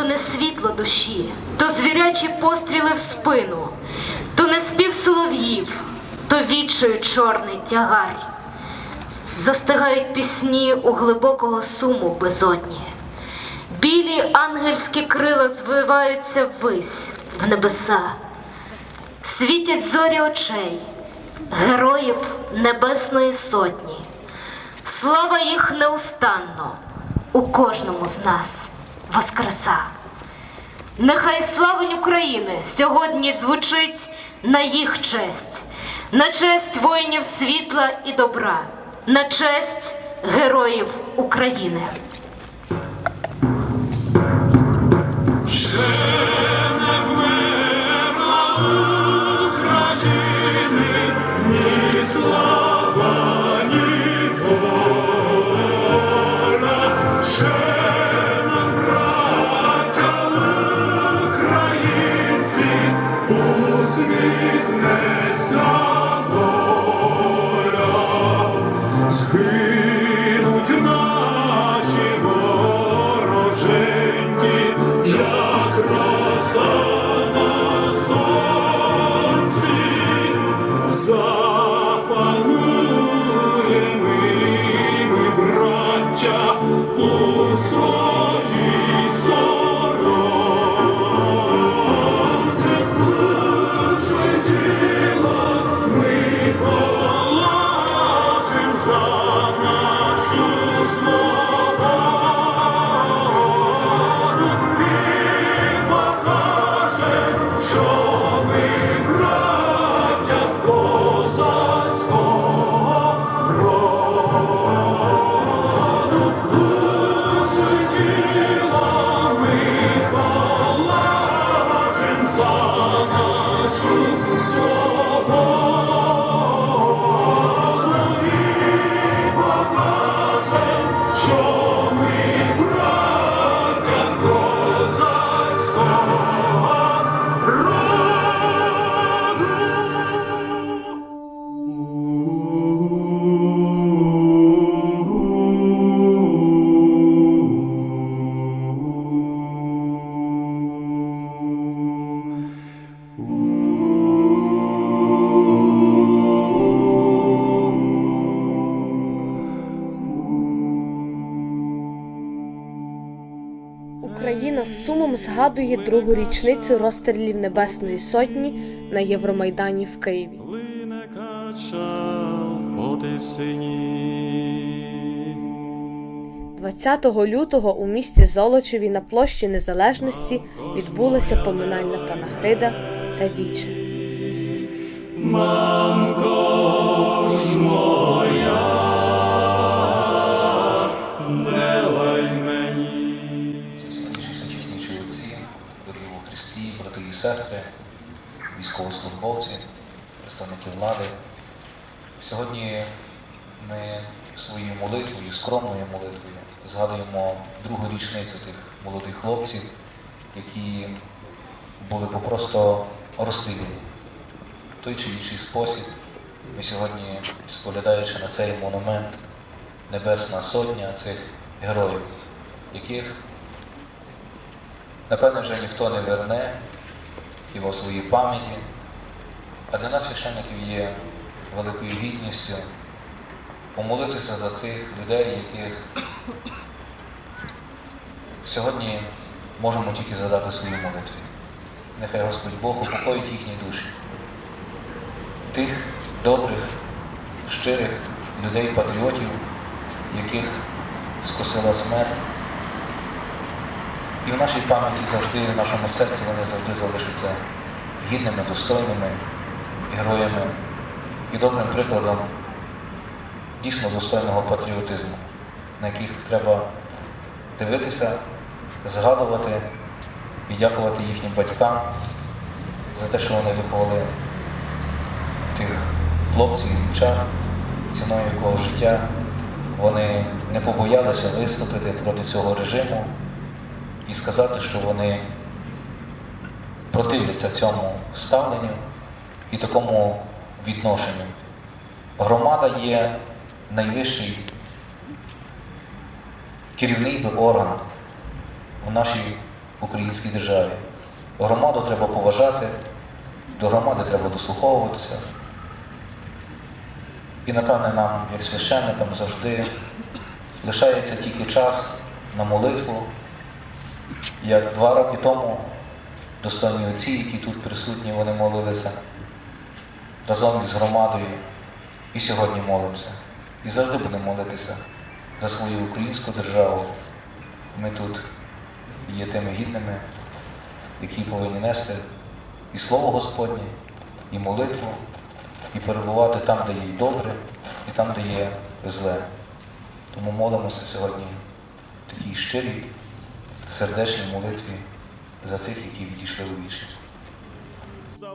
то не світло душі, то звірячі постріли в спину, то не спів солов'їв, то відчою чорний тягар. Застигають пісні у глибокого суму безодні. Білі ангельські крила звиваються ввись в небеса, світять зорі очей, героїв Небесної Сотні. Слава їх неустанно у кожному з нас воскреса. Нехай славень України сьогодні звучить на їх честь, на честь воїнів світла і добра, на честь героїв України. Згинуть згадує другу річницю розстрілів Небесної Сотні на Євромайдані в Києві. Тисині. 20 лютого у місті Золочеві на площі Незалежності відбулася поминальна панахрида та віче. Військовослужбовці, представники влади. Сьогодні ми своєю молитвою, скромною молитвою, згадуємо другу річницю тих молодих хлопців, які були попросто розстріляні. В той чи інший спосіб ми сьогодні, споглядаючи на цей монумент, Небесна Сотня цих героїв, яких Напевне, вже ніхто не верне хіба в своїй пам'яті, а для нас, священників, є великою гідністю помолитися за цих людей, яких сьогодні можемо тільки задати свою молитві. Нехай Господь Бог упокоїть їхні душі, тих добрих, щирих людей-патріотів, яких скосила смерть. І в нашій пам'яті завжди, в нашому серці вони завжди залишаться гідними, достойними героями і добрим прикладом дійсно достойного патріотизму, на яких треба дивитися, згадувати і дякувати їхнім батькам за те, що вони виховали тих хлопців і дівчат, ціною якого життя вони не побоялися виступити проти цього режиму і сказати, що вони противляться цьому ставленню і такому відношенню. Громада є найвищий керівний би орган в нашій українській державі. Громаду треба поважати, до громади треба дослуховуватися. І, напевне, нам, як священникам, завжди лишається тільки час на молитву, як два роки тому достойні отці, які тут присутні, вони молилися разом із громадою. І сьогодні молимося. І завжди будемо молитися за свою українську державу. Ми тут є тими гідними, які повинні нести і слово Господнє, і молитву, і перебувати там, де є й добре, і там, де є зле. Тому молимося сьогодні в такій щирій, сердечній молитві за цих, які відійшли у вічність.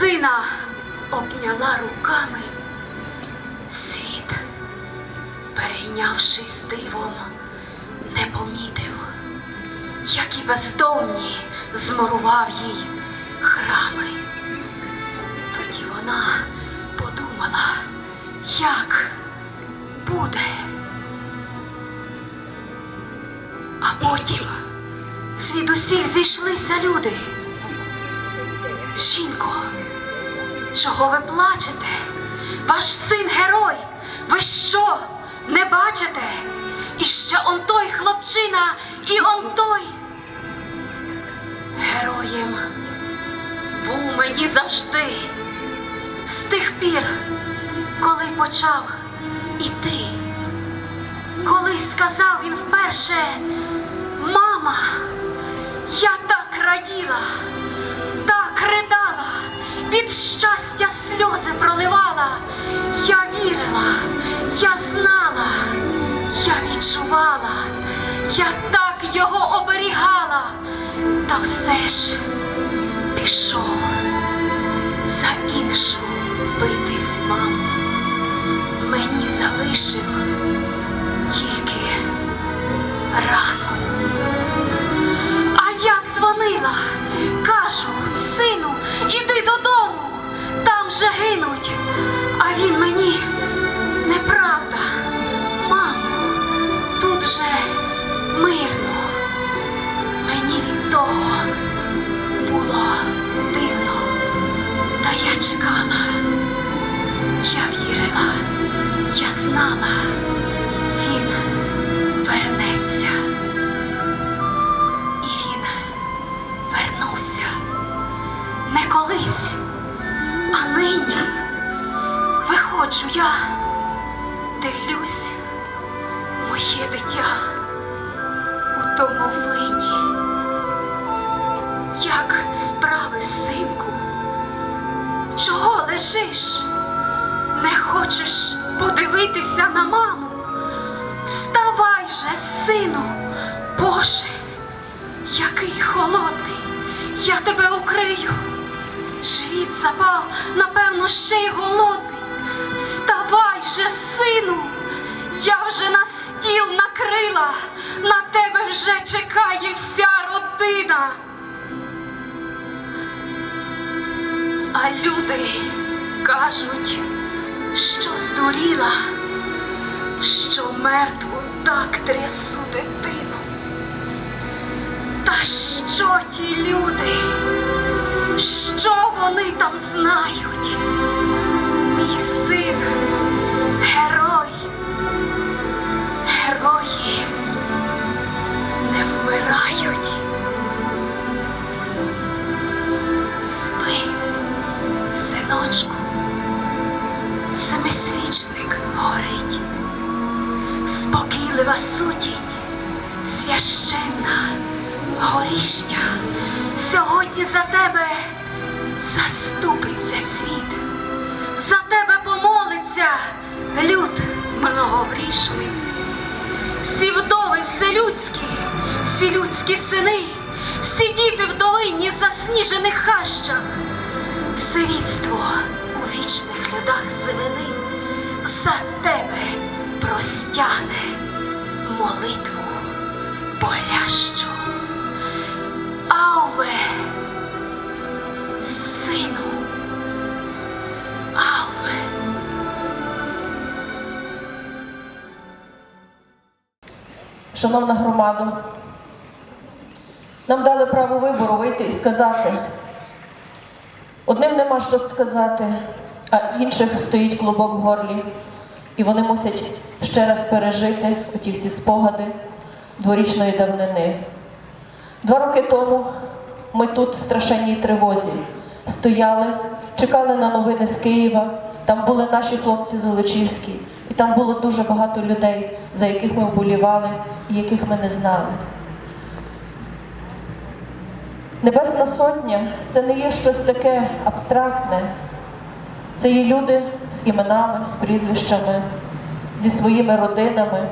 сина обняла руками, світ, перейнявшись дивом, не помітив, як і бездомні змурував їй храми. Тоді вона подумала, як буде. А потім звідусіль зійшлися люди. Жінко, чого ви плачете? Ваш син герой. Ви що, не бачите? І ще он той хлопчина, і он той. Героєм був мені завжди. З тих пір, коли почав іти. Колись сказав він вперше, мама, я так раділа, так ридала, від щастя я так його оберігала, та все ж пішов за іншу битись, маму. Мені залишив тільки рану. А я дзвонила, кажу, сину, іди додому, там же гинуть. А він мені мирно. Мені від того було дивно, та я чекала, я вірила, я знала він вернеться. І він вернувся не колись, а нині. Виходжу я, дивлюсь, моє дитя у домовині. Як справи, синку? Чого лежиш? Не хочеш подивитися на маму? Вставай же, сину, Боже, який холодний, я тебе укрию. Живіт запав, напевно, ще й голодний. Вставай же, сину, я вже на стіл накрила, на тебе вже чекає вся родина. А люди кажуть, що здуріла що мертву так трясу дитину. Та що ті люди? Що вони там знають? Вмирають. Спи, синочку, семисвічник горить спокійлива сутінь, священна, горішня, сьогодні за тебе заступиться світ, за тебе помолиться люд погрішний. Всі вдови вселюдські, всі людські сини, всі діти в долині засніжених хащах, сирітство у вічних льодах сивини за тебе простягне молитву болящу. Аве, сину, Аве. Шановна громада, нам дали право вибору вийти і сказати. Одним нема що сказати, а інших стоїть клубок в горлі. І вони мусять ще раз пережити оті всі спогади дворічної давнини. Два роки тому ми тут в страшенній тривозі стояли, чекали на новини з Києва. Там були наші хлопці Золочівські, і там було дуже багато людей, за яких ми вболівали і яких ми не знали. Небесна Сотня це не є щось таке абстрактне. Це є люди з іменами, з прізвищами, зі своїми родинами,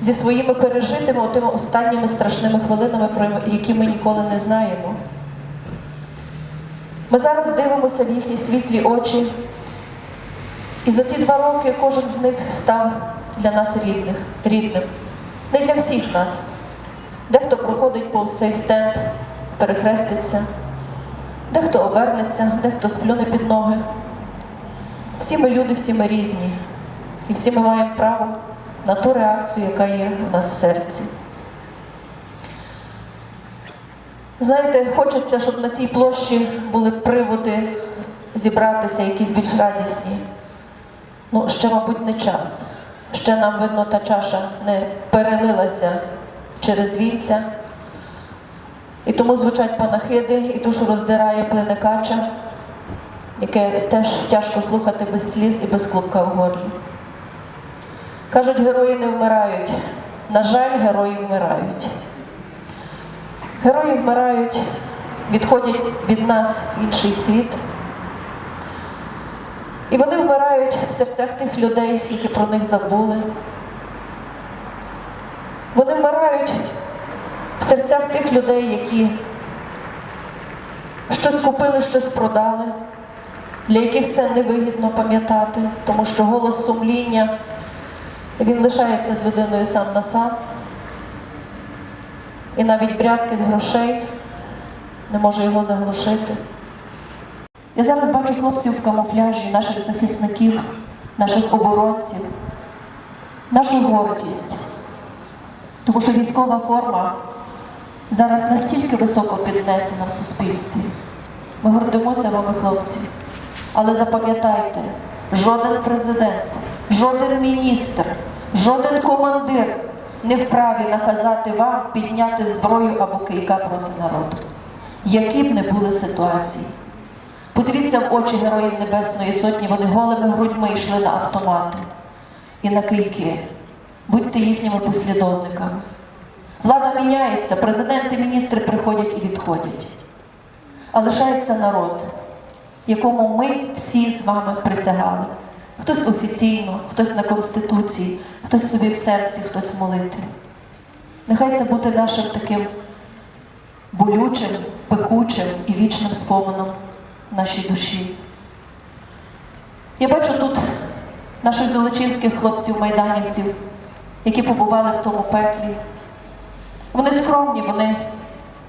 зі своїми пережитими тими останніми страшними хвилинами, про які ми ніколи не знаємо. Ми зараз дивимося в їхні світлі очі, і за ті два роки кожен з них став для нас рідних, рідним. Не для всіх нас. Дехто проходить повз цей стенд, перехреститься, дехто обернеться, дехто сплюне під ноги. Всі ми люди, всі ми різні. І всі ми маємо право на ту реакцію, яка є в нас в серці. Знаєте, хочеться, щоб на цій площі були приводи зібратися, якісь більш радісні. Ну, ще, мабуть, не час. Ще нам, видно, та чаша не перелилася через вінця. І тому звучать панахиди, і душу роздирає плине кача, яке теж тяжко слухати без сліз і без клубка в горлі. Кажуть, герої не вмирають. На жаль, герої вмирають. Герої вмирають, відходять від нас в інший світ. І вони вмирають в серцях тих людей, які про них забули. Вони вмирають серцях тих людей, які щось купили, щось продали, для яких це невигідно пам'ятати, тому що голос сумління він лишається з людиною сам на сам. І навіть брязкіт грошей не може його заглушити. Я зараз бачу хлопців в камуфляжі, наших захисників, наших оборонців, нашу гордість. Тому що військова форма зараз настільки високо піднесена в суспільстві. Ми гордимося вами, хлопці. Але запам'ятайте, жоден президент, жоден міністр, жоден командир не вправі наказати вам підняти зброю або кийка проти народу, які б не були ситуації. Подивіться в очі Героїв Небесної Сотні, вони голими грудьми йшли на автомати і на кийки. Будьте їхніми послідовниками. Влада міняється, президенти, міністри приходять і відходять. А лишається народ, якому ми всі з вами присягали. Хтось офіційно, хтось на Конституції, хтось собі в серці, хтось в молитві. Нехай це буде нашим таким болючим, пекучим і вічним спомином в нашій душі. Я бачу тут наших золочівських хлопців-майданівців, які побували в тому пеклі. Вони скромні, вони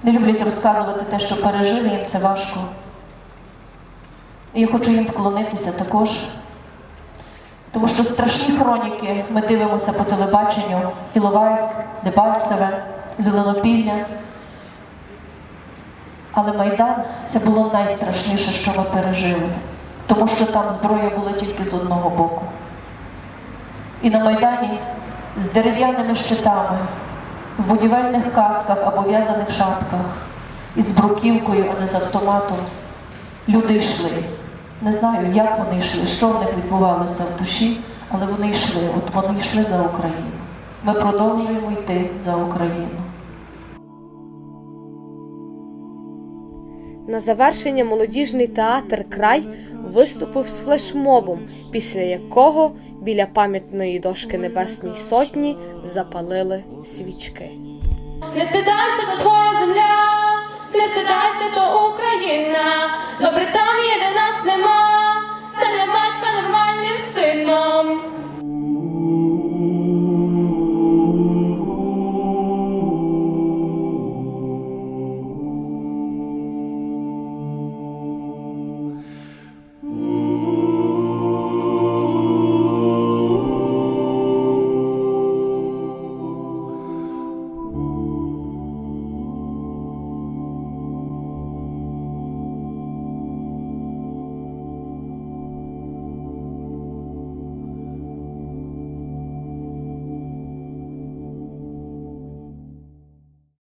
не люблять розказувати те, що пережили, їм це важко. І я хочу їм вклонитися також. Тому що страшні хроніки ми дивимося по телебаченню Іловайськ, Дебальцеве, Зеленопілля. Але Майдан це було найстрашніше, що ми пережили, тому що там зброя була тільки з одного боку. І на Майдані з дерев'яними щитами, в будівельних касках або в'язаних шапках, із бруківкою, а не з автоматом, люди йшли. Не знаю, як вони йшли, що в них відбувалося в душі, але вони йшли. От вони йшли за Україну. Ми продовжуємо йти за Україну. На завершення молодіжний театр Край виступив з флешмобом, після якого біля пам'ятної дошки Небесній Сотні запалили свічки. Не стидайся, то твоя земля, не стидайся, то Україна. Добре там є, де нас нема.